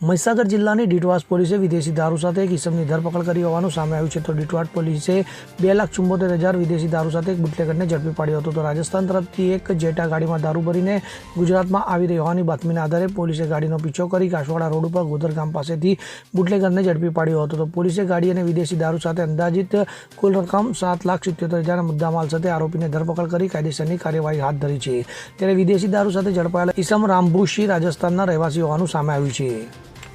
મહીસાગર જિલ્લાની ડીટવાસ પોલીસે વિદેશી દારૂ સાથે એક ઇસમની ધરપકડ કરી હોવાનું સામે આવ્યું છે. તો ડીટવાટ પોલીસે બે લાખ ચુંબોતેર હજાર વિદેશી દારૂ સાથે એક બુટલેગરને ઝડપી પાડ્યો હતો. તો રાજસ્થાન તરફથી એક જેટા ગાડીમાં દારૂ ભરીને ગુજરાતમાં આવી રહી હોવાની બાતમીના આધારે પોલીસે ગાડીનો પીછો કરી કાશવાડા રોડ ઉપર ગોદર ગામ પાસેથી બુટલેગરને ઝડપી પાડ્યો હતો. તો પોલીસે ગાડી અને વિદેશી દારૂ સાથે અંદાજિત કુલ રકમ સાત લાખ સિત્યોતેર હજાર મુદ્દામાલ સાથે આરોપીને ધરપકડ કરી કાયદેસરની કાર્યવાહી હાથ ધરી છે. ત્યારે વિદેશી દારૂ સાથે ઝડપાયેલા ઈસમ રામભૂષી રાજસ્થાનના રહેવાસી હોવાનું સામે આવ્યું છે.